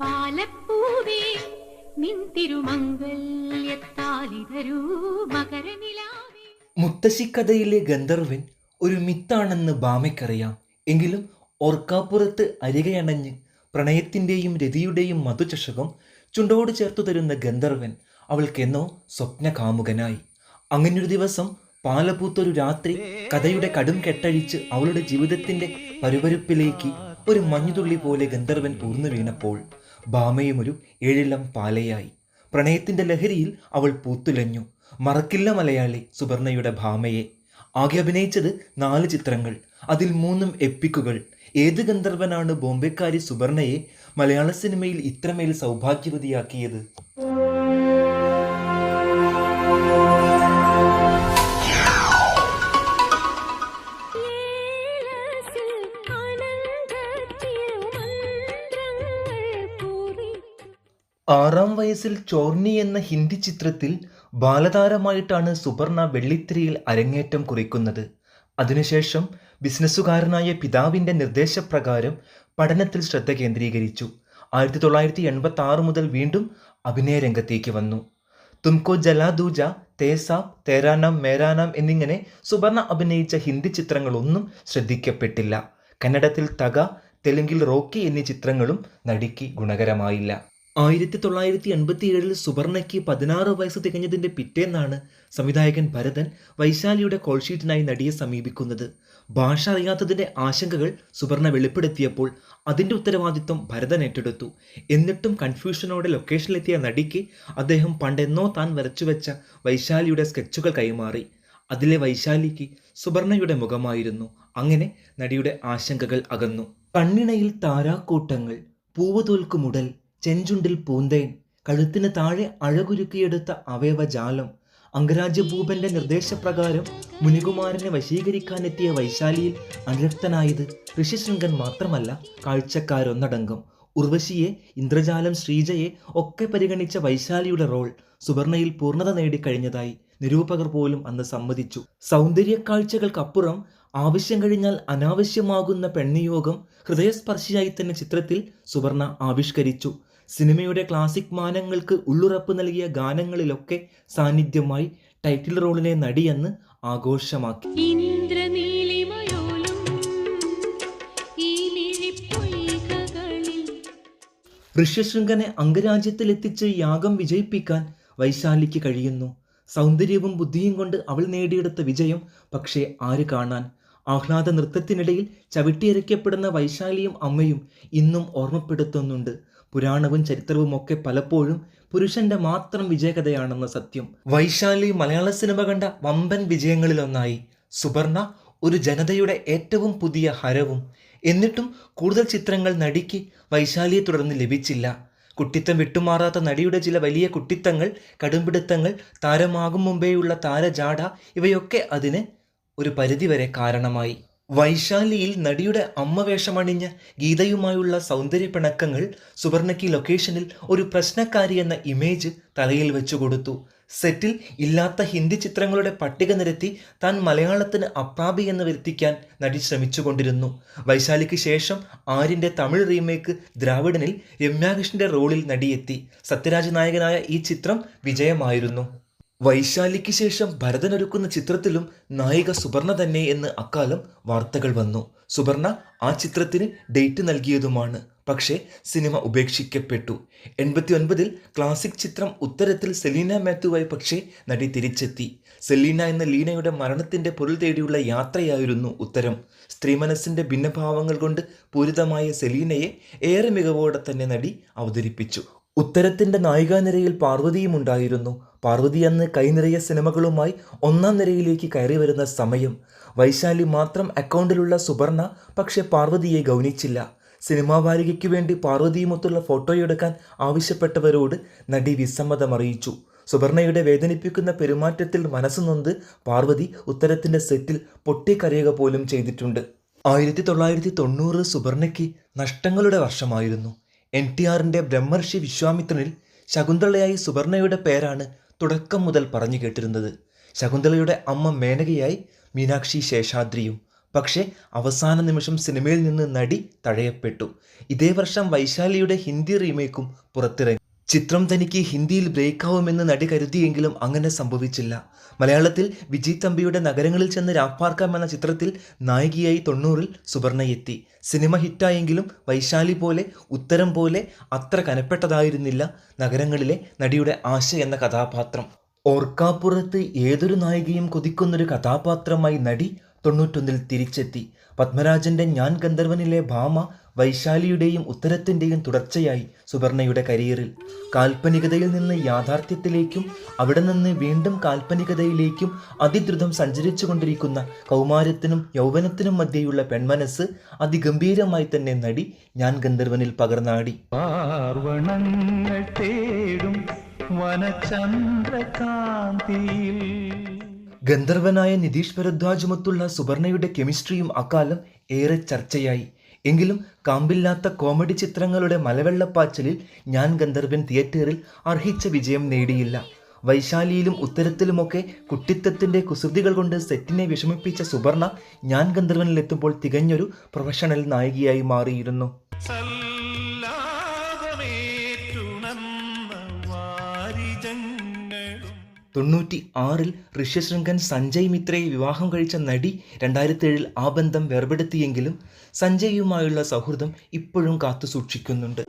പാലപ്പൂവേ നിൻ തിരുമംഗല്യത്താലിതരൂ മകരനിലാവേ. മുത്തശ്ശിക്കഥയിലെ ഗന്ധർവൻ ഒരു മിത്താണെന്ന് ഭാമയ്ക്കറിയാം എങ്കിലും ഓർക്കാപ്പുറത്ത് അരികയണഞ്ഞ് പ്രണയത്തിന്റെയും രതിയുടെയും മധുചഷകം ചുണ്ടോട് ചേർത്തു തരുന്ന ഗന്ധർവൻ അവൾക്കെന്നോ സ്വപ്നകാമുകനായി. അങ്ങനൊരു ദിവസം പാലപൂത്തൊരു രാത്രി കഥയുടെ കടും കെട്ടഴിച്ച് അവളുടെ ജീവിതത്തിന്റെ പരുപരുപ്പിലേക്ക് ഒരു മഞ്ഞുതുള്ളി പോലെ ഗന്ധർവൻ പൂർന്നു വീണപ്പോൾ ഭാമയും ഒരു ഏഴിലം പാലയായി. പ്രണയത്തിന്റെ ലഹരിയിൽ അവൾ പൂത്തുലഞ്ഞു. മറക്കില്ല മലയാളി സുവർണയുടെ ഭാമയെ. ആകെ അഭിനയിച്ചത് നാല് ചിത്രങ്ങൾ. അതിൽ മൂന്നും എപ്പിക്കുകൾ. ഏത് ഗന്ധർവനാണ് ബോംബെക്കാരി സുവർണയെ മലയാള സിനിമയിൽ ഇത്രമേൽ സൗഭാഗ്യവതിയാക്കിയത്? ആറാം വയസ്സിൽ ചോർണി എന്ന ഹിന്ദി ചിത്രത്തിൽ ബാലതാരമായിട്ടാണ് സുപർണ വെള്ളിത്തിരയിൽ അരങ്ങേറ്റം കുറിക്കുന്നത്. അതിനുശേഷം ബിസിനസ്സുകാരനായ പിതാവിന്റെ നിർദ്ദേശപ്രകാരം പഠനത്തിൽ ശ്രദ്ധ കേന്ദ്രീകരിച്ചു. ആയിരത്തി തൊള്ളായിരത്തി എൺപത്തി ആറ് മുതൽ വീണ്ടും അഭിനയ രംഗത്തേക്ക് വന്നു. തുംകോ ജലാദൂജ തേസാബ് തേരാനാം മേരാനാം എന്നിങ്ങനെ സുപർണ അഭിനയിച്ച ഹിന്ദി ചിത്രങ്ങളൊന്നും ശ്രദ്ധിക്കപ്പെട്ടില്ല. കന്നഡത്തിൽ തക തെലുങ്കിൽ റോക്കി എന്നീ ചിത്രങ്ങളും നടിക്ക് ഗുണകരമായില്ല. ആയിരത്തി തൊള്ളായിരത്തി എൺപത്തി ഏഴിൽ സുവർണയ്ക്ക് പതിനാറ് വയസ്സ് തികഞ്ഞതിന്റെ പിറ്റേന്നാണ് സംവിധായകൻ ഭരതൻ വൈശാലിയുടെ കോൾഷീറ്റിനായി നടിയെ സമീപിക്കുന്നത്. ഭാഷ അറിയാത്തതിന്റെ ആശങ്കകൾ സുവർണ വെളിപ്പെടുത്തിയപ്പോൾ അതിന്റെ ഉത്തരവാദിത്വം ഭരതൻ ഏറ്റെടുത്തു. എന്നിട്ടും കൺഫ്യൂഷനോടെ ലൊക്കേഷനിലെത്തിയ നടിക്ക് അദ്ദേഹം പണ്ടെന്നോ താൻ വരച്ചുവെച്ച വൈശാലിയുടെ സ്കെച്ചുകൾ കൈമാറി. അതിലെ വൈശാലിക്ക് സുവർണയുടെ മുഖമായിരുന്നു. അങ്ങനെ നടിയുടെ ആശങ്കകൾ അകന്നു. കണ്ണിണയിൽ താരാക്കൂട്ടങ്ങൾ പൂവ് തോൽക്കുമുടൽ ചെഞ്ചുണ്ടിൽ പൂന്തേൻ കഴുത്തിന് താഴെ അഴകുരുക്കിയെടുത്ത അവയവജാലം അംഗരാജ്യഭൂപന്റെ നിർദ്ദേശപ്രകാരം മുനികുമാരനെ വശീകരിക്കാനെത്തിയ വൈശാലിയിൽ അനുരക്തനായത് ഋഷിശൃംഗൻ മാത്രമല്ല കാഴ്ചക്കാരൊന്നടങ്കം. ഉർവശിയെ ഇന്ദ്രജാലം ശ്രീജയെ ഒക്കെ പരിഗണിച്ച വൈശാലിയുടെ റോൾ സുവർണയിൽ പൂർണത നേടിക്കഴിഞ്ഞതായി നിരൂപകർ പോലും അന്ന് സമ്മതിച്ചു. സൗന്ദര്യ കാഴ്ചകൾക്കപ്പുറം ആവശ്യം കഴിഞ്ഞാൽ അനാവശ്യമാകുന്ന പെണ്ണിയോഗം ഹൃദയസ്പർശിയായി തന്നെ ചിത്രത്തിൽ സുവർണ ആവിഷ്കരിച്ചു. സിനിമയുടെ ക്ലാസിക് മാനങ്ങൾക്ക് ഉള്ളുറപ്പ് നൽകിയ ഗാനങ്ങളിലൊക്കെ സാന്നിധ്യമായി ടൈറ്റിൽ റോളിനെ നടിയെന്ന് ആഘോഷമാക്കി. ഋഷ്യശൃംഖനെ ഋഷ്യശൃംഗനെ അംഗരാജ്യത്തിലെത്തിച്ച് യാഗം വിജയിപ്പിക്കാൻ വൈശാലിക്ക് കഴിയുന്നു. സൗന്ദര്യവും ബുദ്ധിയും കൊണ്ട് അവൾ നേടിയെടുത്ത വിജയം പക്ഷേ ആര് കാണാൻ? ആഹ്ലാദ നൃത്തത്തിനിടയിൽ ചവിട്ടിയരയ്ക്കപ്പെടുന്ന വൈശാലിയും അമ്മയും ഇന്നും ഓർമ്മപ്പെടുത്തുന്നുണ്ട്. പുരാണവും ചരിത്രവും ഒക്കെ പലപ്പോഴും പുരുഷന്റെ മാത്രം വിജയകഥയാണെന്ന സത്യം. വൈശാലി മലയാള സിനിമ കണ്ട വമ്പൻ വിജയങ്ങളിലൊന്നായി സുവർണ ഒരു ജനതയുടെ ഏറ്റവും പുതിയ ഹരവും. എന്നിട്ടും കൂടുതൽ ചിത്രങ്ങൾ നടിക്ക് വൈശാലിയെ തുടർന്ന് ലഭിച്ചില്ല. കുട്ടിത്തം വിട്ടുമാറാത്ത നടിയുടെ ചില വലിയ കുട്ടിത്തങ്ങൾ കടുംപിടുത്തങ്ങൾ താരമാകും മുമ്പേയുള്ള താരജാട ഇവയൊക്കെ അതിന് ഒരു പരിധിവരെ കാരണമായി. വൈശാലിയിൽ നടിയുടെ അമ്മ വേഷമണിഞ്ഞ ഗീതയുമായുള്ള സൗന്ദര്യ പിണക്കങ്ങൾ സുവർണയ്ക്ക് ലൊക്കേഷനിൽ ഒരു പ്രശ്നക്കാരി എന്ന ഇമേജ് തലയിൽ വെച്ചു കൊടുത്തു. സെറ്റിൽ ഇല്ലാത്ത ഹിന്ദി ചിത്രങ്ങളുടെ പട്ടിക നിരത്തി താൻ മലയാളത്തിന് അപ്രാപി എന്ന് വരുത്തിക്കാൻ നടി ശ്രമിച്ചുകൊണ്ടിരുന്നു. വൈശാലിക്ക് ശേഷം ആര്യന്റെ തമിഴ് റീമേക്ക് ദ്രാവിഡനിൽ രമ്യാകൃഷ്ണന്റെ റോളിൽ നടിയെത്തി. സത്യരാജ് നായകനായ ഈ ചിത്രം വിജയമായിരുന്നു. വൈശാലിക്ക് ശേഷം ഭരതൻ ഒരുക്കുന്ന ചിത്രത്തിലും നായിക സുവർണ തന്നെ എന്ന് അക്കാലം വാർത്തകൾ വന്നു. സുവർണ ആ ചിത്രത്തിന് ഡേറ്റ് നൽകിയതുമാണ്. പക്ഷേ സിനിമ ഉപേക്ഷിക്കപ്പെട്ടു. എൺപത്തി ഒൻപതിൽ ക്ലാസിക് ചിത്രം ഉത്തരത്തിൽ സെലീന മാത്യുവായി പക്ഷേ നടി തിരിച്ചെത്തി. സെലീന എന്ന ലീനയുടെ മരണത്തിന്റെ പൊരുൾ തേടിയുള്ള യാത്രയായിരുന്നു ഉത്തരം. സ്ത്രീ സ്ത്രീമനസ്സിന്റെ ഭിന്നഭാവങ്ങൾ കൊണ്ട് പൂരിതമായ സെലീനയെ ഏറെ മികവോടെ തന്നെ നടി അവതരിപ്പിച്ചു. ഉത്തരത്തിന്റെ നായികാനിരയിൽ പാർവതിയും ഉണ്ടായിരുന്നു. പാർവതി അന്ന് കൈനിറയ സിനിമകളുമായി ഒന്നാം നിരയിലേക്ക് കയറി വരുന്ന സമയം. വൈശാലി മാത്രം അക്കൗണ്ടിലുള്ള സുവർണ പക്ഷെ പാർവതിയെ ഗൗനിച്ചില്ല. സിനിമാ വാരികയ്ക്ക് വേണ്ടി പാർവതിയുമൊത്തുള്ള ഫോട്ടോയെടുക്കാൻ ആവശ്യപ്പെട്ടവരോട് നടി വിസമ്മതം അറിയിച്ചു സുവർണയുടെ വേദനിപ്പിക്കുന്ന പെരുമാറ്റത്തിൽ മനസ്സുനൊന്ത് പാർവതി ഉത്തരത്തിന്റെ സെറ്റിൽ പൊട്ടിക്കരയുക പോലും ചെയ്തിട്ടുണ്ട്. ആയിരത്തി തൊള്ളായിരത്തി തൊണ്ണൂറ് സുവർണയ്ക്ക് നഷ്ടങ്ങളുടെ വർഷമായിരുന്നു. എൻ ടി ആറിന്റെ ബ്രഹ്മർഷി വിശ്വാമിത്രനിൽ ശകുന്തളയായി സുവർണയുടെ പേരാണ് തുടക്കം മുതൽ പറഞ്ഞു കേട്ടിരുന്നത്. ശകുന്തളയുടെ അമ്മ മേനകയായി മീനാക്ഷി ശേഷാദ്രിയും. പക്ഷേ അവസാന നിമിഷം സിനിമയിൽ നിന്ന് നടി തഴയപ്പെട്ടു. ഇതേ വർഷം വൈശാലിയുടെ ഹിന്ദി റീമേക്കും പുറത്തിറങ്ങി. ചിത്രം തനിക്ക് ഹിന്ദിയിൽ ബ്രേക്കാവുമെന്ന് നടി കരുതിയെങ്കിലും അങ്ങനെ സംഭവിച്ചില്ല. മലയാളത്തിൽ വിജയ് തമ്പിയുടെ നഗരങ്ങളിൽ ചെന്ന് രാപ്പാർക്കാം എന്ന ചിത്രത്തിൽ നായികയായി തൊണ്ണൂറിൽ സുവർണ എത്തി. സിനിമ ഹിറ്റായെങ്കിലും വൈശാലി പോലെ ഉത്തരം പോലെ അത്ര കനപ്പെട്ടതായിരുന്നില്ല നഗരങ്ങളിലെ നടിയുടെ ആശ എന്ന കഥാപാത്രം. ഓർക്കാപ്പുറത്ത് ഏതൊരു നായികയും കൊതിക്കുന്നൊരു കഥാപാത്രമായി നടി തൊണ്ണൂറ്റൊന്നിൽ തിരിച്ചെത്തി. പത്മരാജന്റെ ഞാൻ ഗന്ധർവനിലെ ഭാമ വൈശാലിയുടെയും ഉത്തരത്തിന്റെയും തുടർച്ചയായി സുവർണയുടെ കരിയറിൽ. കാൽപ്പനികതയിൽ നിന്ന് യാഥാർത്ഥ്യത്തിലേക്കും അവിടെ നിന്ന് വീണ്ടും കാൽപ്പനികതയിലേക്കും അതിദ്രുതം സഞ്ചരിച്ചുകൊണ്ടിരിക്കുന്ന കൗമാരത്തിനും യൗവനത്തിനും മധ്യയുള്ള പെൺമനസ് അതിഗംഭീരമായി തന്നെ നടി ഞാൻ ഗന്ധർവനിൽ പകർന്നാടി. പാർവണങ്ങൾ തേടും വനചന്ദ്രകാന്തിയിൽ. ഗന്ധർവനായ നിതീഷ് ഭരദ്വാജുമൊത്തുള്ള സുവർണയുടെ കെമിസ്ട്രിയും അക്കാലം ഏറെ ചർച്ചയായി. എങ്കിലും കാമ്പില്ലാത്ത കോമഡി ചിത്രങ്ങളുടെ മലവെള്ളപ്പാച്ചിലിൽ ഞാൻ ഗന്ധർവൻ തിയേറ്ററിൽ അർഹിച്ച വിജയം നേടിയില്ല. വൈശാലിയിലും ഉത്തരത്തിലുമൊക്കെ കുട്ടിത്തത്തിന്റെ കുസൃതികൾ കൊണ്ട് സെറ്റിനെ വിഷമിപ്പിച്ച സുവർണ ഞാൻ ഗന്ധർവനിലെത്തുമ്പോൾ തികഞ്ഞൊരു പ്രൊഫഷണൽ നായികയായി മാറിയിരുന്നു. തൊണ്ണൂറ്റി ആറിൽ ഋഷ്യശൃംഖൻ സഞ്ജയ് മിത്രയെ വിവാഹം കഴിച്ച നടി രണ്ടായിരത്തി ഏഴിൽ ആ ബന്ധം വേർപെടുത്തിയെങ്കിലും സഞ്ജയുമായുള്ള സൗഹൃദം ഇപ്പോഴും കാത്തു സൂക്ഷിക്കുന്നുണ്ട്